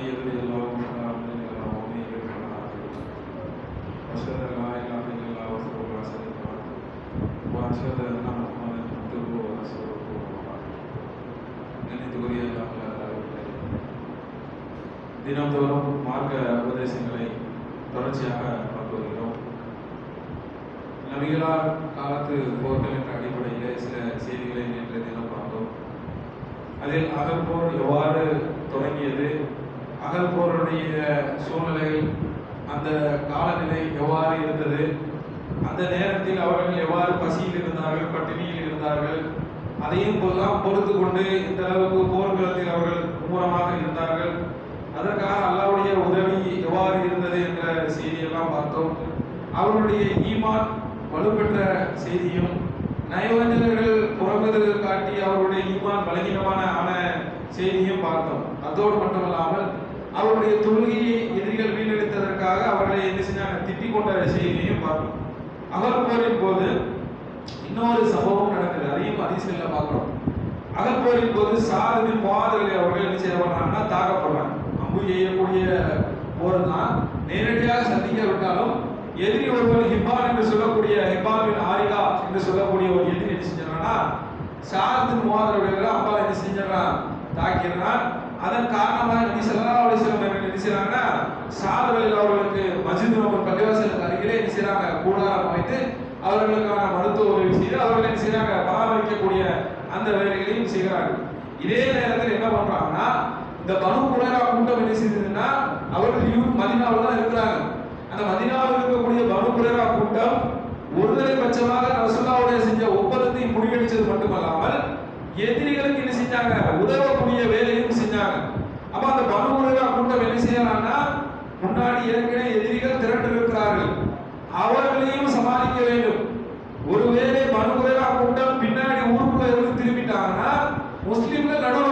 وليا الله تعالى من الله وليا الله أشهد أن لا إله தினந்தோறும் மார்க்க உபதேசங்களை தொடர்ச்சியாக பார்த்து வருகிறோம் நபிகளார் காலத்து போர்கள் என்ற அடிப்படையில் சில செய்திகளை நேற்று தினம் பார்த்தோம். அதில் அகப்போர் எவ்வாறு தொடங்கியது அகல்போருடைய சூழ்நிலை அந்த காலநிலை எவ்வாறு இருந்தது? அந்த நேரத்தில் அவர்கள் எவ்வாறு பசியில் இருந்தார்கள் பட்டினியில் இருந்தார்கள்? அதையும் எல்லாம் பொறுத்து கொண்டு இந்த அளவுக்கு போர்க்களத்தில் அவர்கள் மூலமாக இருந்தார்கள். அதற்காக அல்லாவுடைய உதவி எவ்வாறு இருந்தது என்ற செய்தியெல்லாம் பார்த்தோம். அவர்களுடைய ஈமான் வலுப்பெற்ற செய்தியும் நயவஞ்சகர்கள் புறங்குதல் காட்டி அவருடைய ஈமான் பலகீனமான ஆன செய்தியும் பார்த்தோம். அதோடு மட்டுமல்லாமல் அவருடைய தொழுகையை எதிரிகள் வீணடித்ததற்காக அவர்களை என்ன செஞ்சாங்க திட்டிக் கொண்ட செய்தியையும் பார்க்கணும். அகற்போரின் போது இன்னொரு சம்பவம் நடக்குது. அதையும் அதிசயில பார்க்குறோம் அகற்போரின் போது சாரதி மாதர்களை அவர்கள் என்ன செய்ய பண்ணாங்கன்னா தாக்கப்படுறாங்க அம்பு எய்யக்கூடிய போர் தான். நேரடியாக சந்திக்க விட்டாலும் எதிரி ஒருவர் ஹிப்பான் என்று சொல்லக்கூடிய ஹிப்பான் ஆரிகா என்று சொல்லக்கூடிய ஒரு எதிரி என்ன செஞ்சாங்கன்னா சாரதி மாதர்களை அப்பா என்ன செஞ்சிடறான்? தாக்கிறான் அதன் காரணமாக நபி ஸல்லல்லாஹு அலைஹி வஸல்லம் அவர்கள் என்ன செய்றாங்கன்னா சாதவழியில் அவர்களுக்கு மஸ்ஜித் நபர் பள்ளிவாசலுக்கு அருகிலே என்ன செய்றாங்க? கூடாரம் அமைத்து அவர்களுக்கான மருத்துவ உதவி செய்து அவர்கள் என்ன செய்றாங்க? பராமரிக்கக்கூடிய அந்த வேலைகளையும் செய்கிறார்கள். இதே நேரத்தில் என்ன பண்றாங்கன்னா இந்த பனு குறைரா கூட்டம் என்ன செய்ததுன்னா அவர்கள் யூ மதினாவில் தான் இருக்கிறாங்க. அந்த மதினாவில் இருக்கக்கூடிய பனு குறைரா கூட்டம் ஒருதலை பட்சமாக ரசுல்லாவுடைய செஞ்ச ஒப்பந்தத்தை முறியடிச்சது மட்டுமல்லாமல் எதிரிகளுக்கு என்ன செஞ்சாங்க? உதவக்கூடிய வேலையும் செஞ்சாங்க. அப்ப அந்த பனுமுருகா கூட்டம் என்ன செய்யலாம்னா முன்னாடி ஏற்கனவே எதிரிகள் திரண்டு இருக்கிறார்கள் அவர்களையும் சமாளிக்க வேண்டும். ஒருவேளை பனுமுருகா கூட்டம் பின்னாடி ஊருக்குள்ள இருந்து திரும்பிட்டாங்கன்னா முஸ்லிம்கள் நடுவில்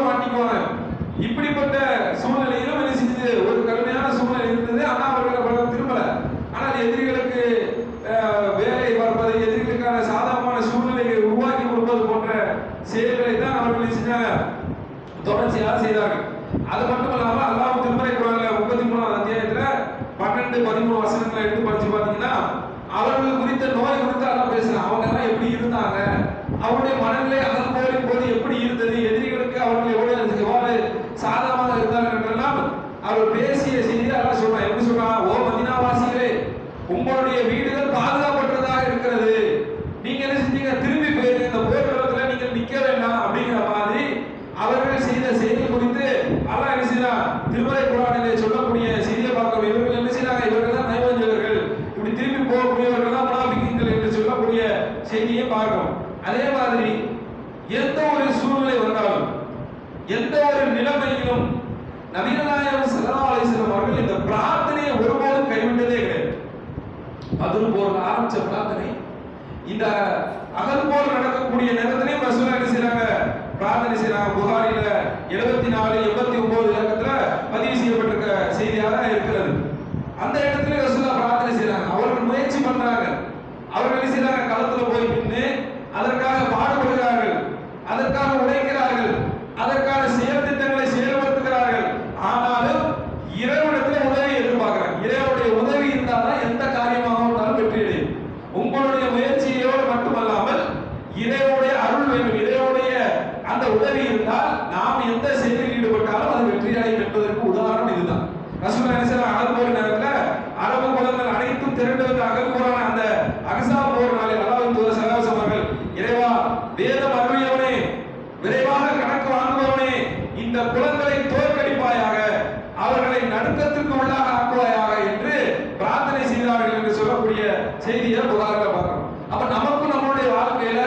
உங்களுடைய வீடுகள் பாதுகாப்பற்றதாக இருக்கிறது நீங்க என்ன செஞ்சீங்க திரும்பி போயிருங்க இந்த போர்க்களத்துல நீங்க நிக்க வேண்டாம் அப்படிங்கிற மாதிரி அவர்கள் செய்த செயல் குறித்து அல்லாஹ் என்ன செய்யறான் திருமலை குரானிலே சொல்லக்கூடிய செய்தியை பார்க்க இவர்கள் என்ன செய்யறாங்க இவர்கள் தான் நைவஞ்சகர்கள் இப்படி திரும்பி போகக்கூடியவர்கள் தான் முனாபிக்கீங்கள் என்று சொல்லக்கூடிய செய்தியை பார்க்கிறோம் அதே மாதிரி எந்த ஒரு சூழ்நிலை வந்தாலும் எந்த ஒரு நிலைமையிலும் நவீனநாயகம் ஸல்லல்லாஹு அலைஹி வஸல்லம் அவர்கள் இந்த பிரார்த்தனையை ஒருபோதும் கைவிட்டதே கிடையாது பதில் போர் ஆரம்பிச்ச பிரார்த்தனை. இந்த அகல் போர் நடக்கக்கூடிய நேரத்திலையும் ரசூலா என்ன செய்றாங்க? பிரார்த்தனை செய்யறாங்க புகாரில எழுபத்தி நாலு எண்பத்தி ஒன்பது இலக்கத்துல பதிவு செய்யப்பட்டிருக்க செய்தியாக இருக்கிறது. அந்த இடத்துல ரசூலா பிரார்த்தனை செய்யறாங்க அவர்கள் முயற்சி பண்றாங்க. அவர்கள் என்ன செய்யறாங்க களத்துல போய் நின்று அதற்காக பாடுபடுகிறார்கள். அதற்காக உழைக்கிறார்கள். அதற்கான செயல் திட்டங்களை செயல்படுத்துகிறார்கள் ஆனாலும் இறைவனிடத்தில் உதவி எதிர்பார்க்கிறாங்க இறைவனுடைய உதவி இருந்தால்தான் எந்த காரியமாக இருந்தாலும் வெற்றி அடையும் உங்களுடைய முயற்சியோடு மட்டுமல்லாமல் இறைவனுடைய அருள் வேண்டும் இறைவனுடைய அந்த உதவி இருந்தால் நாம் எந்த செயலில் ஈடுபட்டாலும் அது வெற்றி அடையும் என்பதற்கு உதாரணம் இதுதான் ரசூல் அலிசலாம் அகல் போர் நேரத்துல அரபு குலங்கள் அனைத்தும் திரண்டு வந்து அகல் போரான அந்த அகசா போர் நாளில் அல்லாஹ் தூதர் சலாசம் அவர்கள் இறைவா வேதம் அருளியவனே விரைவாக கணக்கு வாங்குபவனே இந்த குலங்களை தோற்கடிப்பாயாக அவர்களை நடுத்தத்திற்கு உள்ளாக ஆக்குவாயாக என்று பிரார்த்தனை செய்தார்கள் என்று சொல்லக்கூடிய செய்தியை புகாரில் பார்க்கணும். அப்ப நமக்கும் நம்மளுடைய வாழ்க்கையில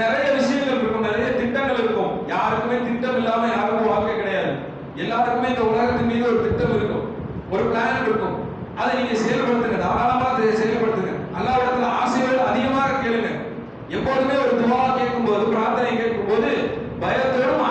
நிறைய விஷயங்கள் இருக்கும் நிறைய திட்டங்கள் இருக்கும். யாருக்குமே திட்டம் இல்லாம யாருக்கும் வாழ்க்கை கிடையாது. எல்லாருக்குமே இந்த உலகத்தின் மீது ஒரு திட்டம் இருக்கும் ஒரு பிளான் இருக்கும். அதை நீங்க செயல்படுத்துங்க தாராளமா செயல்படுத்துங்க செயல்படுத்துங்க. அல்லாவிடத்துல ஆசையோடு அதிகமாக கேளுங்க. எப்போதுமே ஒரு துவா கேட்கும் போது பிரார்த்தனை கேட்கும் போது பயத்தோடும்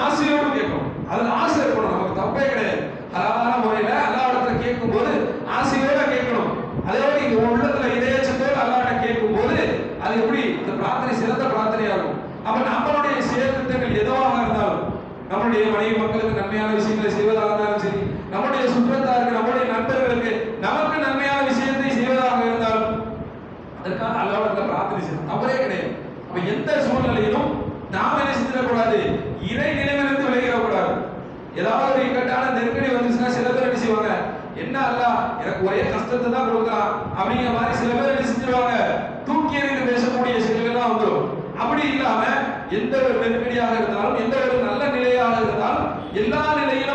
சூழ்நிலையிலும் நாம் என்ன செஞ்சிடக்கூடாது இறை நிலைமையிலிருந்து விளையிடக்கூடாது ஏதாவது ஒரு இக்கட்டான நெருக்கடி வந்துச்சுன்னா சில பேர் என்ன செய்வாங்க? என்ன அல்ல எனக்கு ஒரே கஷ்டத்தை தான் கொடுக்குறான். அப்படிங்கிற மாதிரி சில பேர் என்ன செஞ்சிருவாங்க? தூக்கி எறிந்து பேசக்கூடிய சூழ்நிலாம் வந்துடும். அப்படி இல்லாம எந்த ஒரு நெருக்கடியாக இருந்தாலும் எந்த ஒரு நல்ல நிலையாக இருந்தாலும் எல்லா நிலையிலும்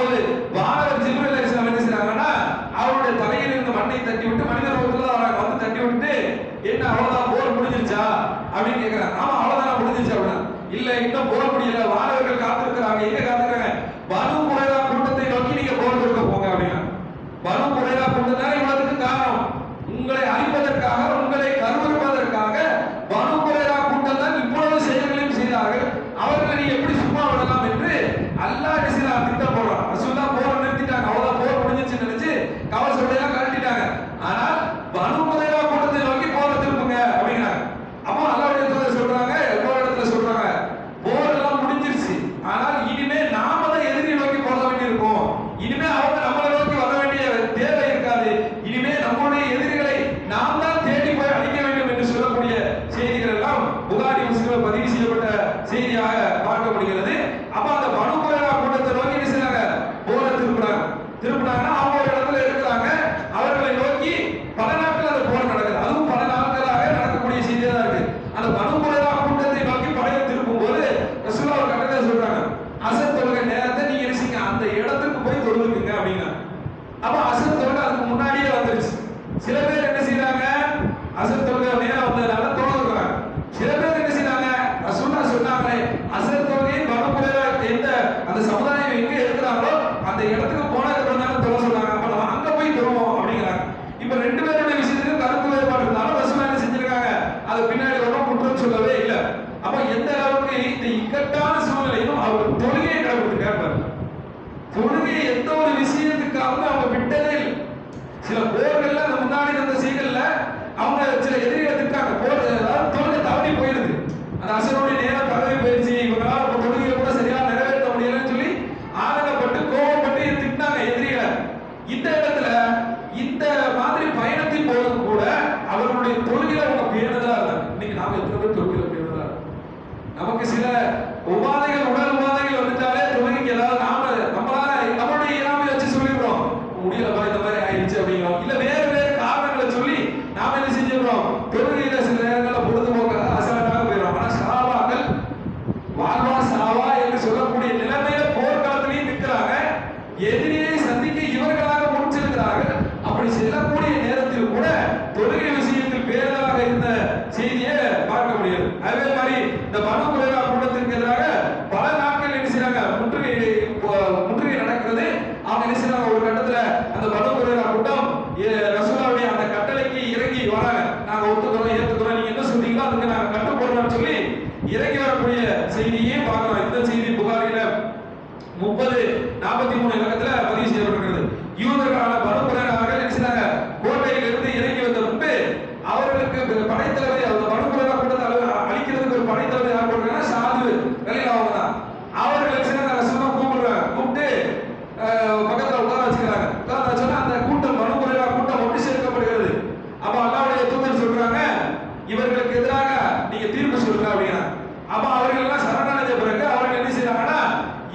போது. வார ஜிப்ரல் அலிஸ்லாம் என்ன செய்றாங்கன்னா அவருடைய தலையில் இருந்த மண்ணை தட்டி விட்டு மனித ரோகத்துல அவரை வந்து தட்டி விட்டு என்ன அவ்வளவுதான் போர் முடிஞ்சிருச்சா? அப்படின்னு கேட்கிறாங்க ஆமா அவ்வளவுதான் முடிஞ்சிருச்சு அப்படின்னா. இல்ல இன்னும் போர் முடியல. வானவர்கள் காத்திருக்கிறாங்க. எங்க காத்திருக்காங்க? பனு குறைதா கூட்டத்தை நோக்கி நீங்க போர் கொடுக்க போங்க அப்படின்னா. பனு குறைதா கூட்டத்தான இவ்வளவுக்கு காரணம். உங்களை அறிமுக பார்க்கப்படுகிறது. அந்த கூட்டம் மனமுறைவா கூட்டம் ஒன்று சேர்க்கப்படுகிறது. அப்ப அல்லாவுடைய தூதர் சொல்றாங்க இவர்களுக்கு எதிராக நீங்க தீர்ப்பு சொல்லுங்க அப்படின்னா அப்ப அவர்கள் எல்லாம் சரணானதை பிறகு அவர்கள் என்ன செய்யறாங்கன்னா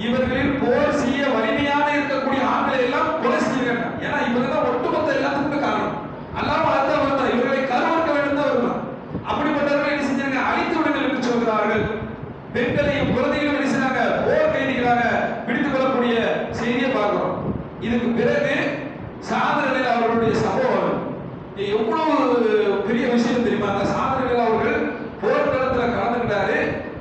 இவர்களில் போர் செய்ய வலிமையாக இருக்கக்கூடிய ஆண்களை எல்லாம் கொலை செய்யறாங்க ஏன்னா இவங்க தான் ஒட்டுமொத்த எல்லாத்துக்கும் காரணம். அல்லாம அடுத்த வருத்தம் இவர்களை கருவறுக்க வேண்டும் தான் வருத்தம் அப்படிப்பட்டவர்கள் என்ன செஞ்சாங்க? அழித்து விடுங்கள் என்று சொல்கிறார்கள். பெண்களையும் குழந்தைகளையும் என்ன செய்யறாங்க போர் கைதிகளாக விடுத்து கொள்ளக்கூடிய செய்தியை பார்க்கிறோம். இதுக்கு பிறகு சாதனையில் அவர்களுடைய சம்பவம் எவ்வளவு பெரிய விஷயம் தெரியுமா? அந்த சாதனையில் அவர்கள் போர்க்களத்தில் கலந்துக்கிட்டாரு.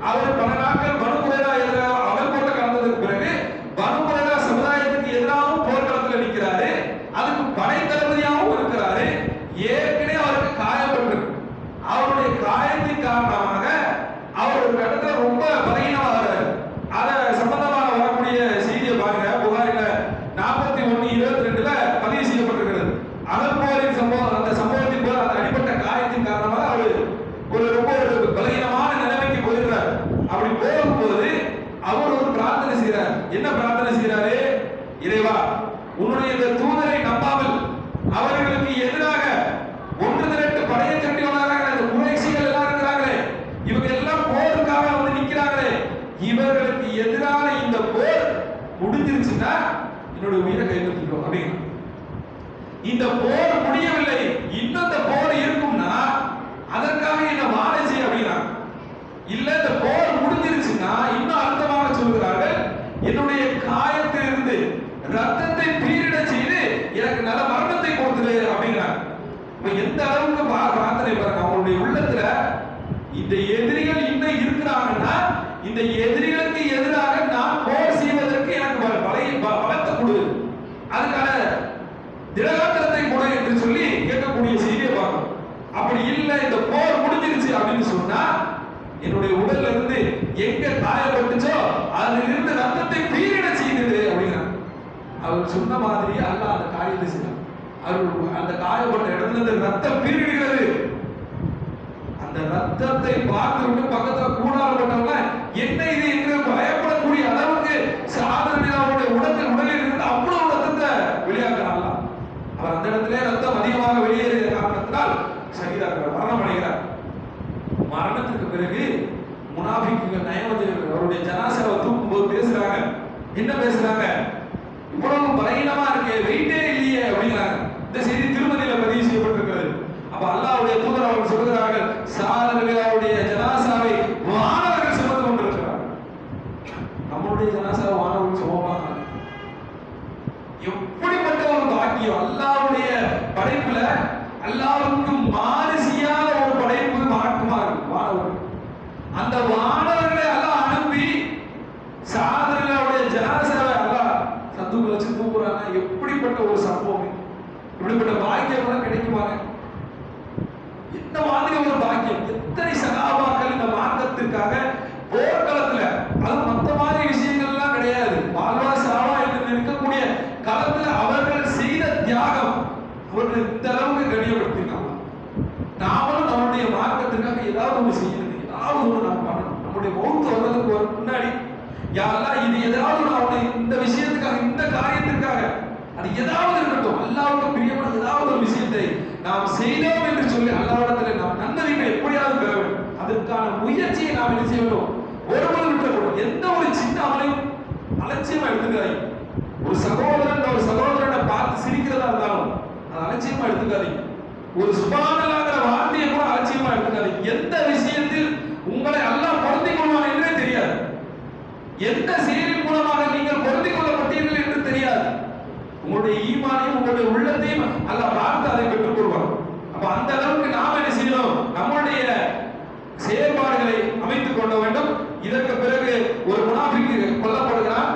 அவர் பல நாட்கள் பனுமுறையா எதிராக அவர் போட்ட கலந்ததுக்கு பிறகு பனுமுறையா சமுதாயத்துக்கு எதிராகவும் போர்க்களத்தில் நிற்கிறாரு அதுக்கு படை தளபதியாகவும் இருக்கிறாரு ஏற்கனவே அவருக்கு காயப்பட்டிருக்கு அவருடைய காயத்தின் காரணமாக அவர் ஒரு இடத்துல ரொம்ப பலகீனமாகிறாரு அத சம்பந்தமாக வரக்கூடிய செய்தியை பாருங்க புகாரில நாற்பத்தி ஒண்ணு இருபத்தி ரெண்டுல பதிவு செய்யப்பட்டிருக்கிறது அகல் போரின் சம்பவம் அந்த சம்பவத்தின் போது அந்த அடிப்பட்ட காயத்தின் காரணமாக அவர் ஒரு ரொம்ப ஒரு பலகீனமான நிலைமைக்கு போயிருக்கிறார் அப்படி போகும்போது அவர் ஒரு பிரார்த்தனை செய்கிறார் என்ன பிரார்த்தனை செய்கிறாரு இறைவா உன்னுடைய இந்த தூதரை நம்பாமல் அவர்களுக்கு எதிராக ஒன்று திரட்டு படையை கட்டியவனாக இந்த குறைசிகள் எல்லாம் இருக்கிறாங்களே இவங்க எல்லாம் போருக்காக வந்து நிக்கிறாங்களே இவர்களுக்கு எதிரான இந்த போர் முடிஞ்சிருச்சுன்னா என்னோட உயிரை கைப்பற்றிடும் அப்படின்னு இந்த போர் முடியவில்லை. இன்னும் இந்த போர் இருக்கும்னா அதற்காக என்ன வாழை செய்ய அப்படின்னா இல்ல இந்த போர் முடிஞ்சிருச்சுன்னா இன்னும் அர்த்தமாக சொல்கிறார்கள் என்னுடைய காயத்திலிருந்து ரத்தத்தை பீரிட செய்து எனக்கு நல்ல மரணத்தை கொடுத்துரு அப்படிங்கிறாங்க இப்ப எந்த அளவுக்கு பா- பிரார்த்தனை பாருங்க அவங்களுடைய உள்ளத்துல இந்த எதிரிகள் இந்த எதிரிகளுக்கு எதிராக நான் போர் செய்வதற்கு எனக்கு பல- ப- பலத்தை கொடு. அதுக்கான திடகாத்திரத்தை கொடு என்று சொல்லி கேட்கக்கூடிய செய்தியை பார்க்கணும். அப்படி இல்லை இந்த போர் முடிஞ்சிருச்சு அப்படின்னு சொன்னா என்னுடைய உடல்ல இருந்து எங்க காயப்பட்டுச்சோ அதில் இருந்து ரத்தத்தை பீரிட செய்தது அப்படிங்கிறார் அவர் சொன்ன மாதிரி அல்ல அந்த காரியத்தை செய்யலாம் அவர் அந்த காயப்பட்ட இடத்துல இருந்து ரத்தம் பீரிடுகிறது. அந்த ரத்தத்தை பார்த்து விட்டு பக்கத்துல கூடாரப்பட்டவங்க என்ன இது என்று பயப்படக்கூடிய அளவுக்கு சாதனையாவுடைய உடலில் உடலில் இருந்து அவ்வளவு ரத்தத்தை வெளியாக்குறாங்க அவர் அந்த இடத்திலே ரத்தம் அதிகமாக வெளியேறிய காரணத்தினால் சகிதாக்கிறார் மரணம் அடைகிறார் மரணத்துக்கு பிறகு முனாபிக்குகள் நயவஞ்சகர்கள் அவருடைய ஜனாசாவை தூக்கும் போது பேசுறாங்க. என்ன பேசுறாங்க? இவ்வளவு பலகீனமா இருக்கே வெயிட்டே இல்லையே அப்படிங்கிறாங்க. இந்த செய்தி திருமதியில பதிவு செய்யப்பட்டிருக்கு. அப்ப அல்லாவுடைய தூதர் அவர்கள் சொல்கிறார்கள் சாதர்கள் ஜனாசாவை வானவர்கள் சுமந்து கொண்டிருக்கிறார்கள். நம்மளுடைய ஜனாசா வானவர்கள் சுமப்பாங்க எப்படிப்பட்ட ஒரு பாக்கியம்? அல்லாவுடைய படைப்புல அல்லாஹ்வுக்கு மாறு செய்யாத ஒரு படைப்பு மாட்டுமாறு வானவர்கள். அந்த வானவர்களை எல்லாம் அனுப்பி சாதனையுடைய ஜனாசாவை எல்லாம் சந்துக்குள்ள வச்சு தூக்குறாங்க எப்படிப்பட்ட ஒரு சம்பவம் இப்படிப்பட்ட பாக்கியம் கிடைக்குமாங்க? இந்த மாதிரி ஒரு பாக்கியம். எத்தனை சகாபாக்கள் இந்த மார்க்கத்திற்காக போர்க்களத்துல? அது மத்த மாதிரி விஷயங்கள்லாம் கிடையாது. வாழ்வா சாவா என்று இருக்கக்கூடிய களத்துல அவர்கள் செய்த தியாகம் அவர்கள் இந்த அளவுக்கு கண்ணியப்படுத்தினாங்க நாமளும் நம்முடைய மார்க்கத்திற்காக ஏதாவது ஒன்று செய்யணும். ஏதாவது ஒன்று நாம் பண்ணணும். நம்முடைய மௌத்து வர்றதுக்கு முன்னாடி யாரெல்லாம் இது ஏதாவது நான் இந்த விஷயத்தை அது ஏதாவது இருக்கட்டும். அல்லாவுக்கு பிரியமான ஏதாவது ஒரு விஷயத்தை நாம் செய்தோம் என்று சொல்லி அல்லாவிடத்தில் நாம் நன்மதிப்பை எப்படியாவது பெற வேண்டும். அதற்கான முயற்சியை நாம் என்ன செய்ய வேண்டும்? ஒருவரும் விட்டுக்கூடாது எந்த ஒரு சின்ன அமலையும் அலட்சியமா எடுத்துக்காதீங்க. ஒரு சகோதரன் ஒரு சகோதரனை பார்த்து சிரிக்கிறதா இருந்தாலும் அது அலட்சியமா எடுத்துக்காதீங்க. ஒரு சுபானலாங்கிற வார்த்தையை கூட அலட்சியமா எடுத்துக்காதீங்க. எந்த விஷயத்தில் உங்களை எல்லாம் பொருந்திக் கொள்வான் என்றே தெரியாது. எந்த செயலின் மூலமாக நீங்கள் பொருந்திக் கொள்ளப்பட்டீர்கள் என்று உங்களுடைய ஈமானையும் உங்களுடைய உள்ளத்தையும் அல்ல பார்த்து அதை பெற்றுக் கொள்வார் அப்ப அந்த அளவுக்கு நாம் என்ன செய்யணும்? நம்மளுடைய செயல்பாடுகளை அமைத்துக் கொள்ள வேண்டும். இதற்கு பிறகு ஒரு முனாஃபிக்கு கொல்லப்படுகிறார்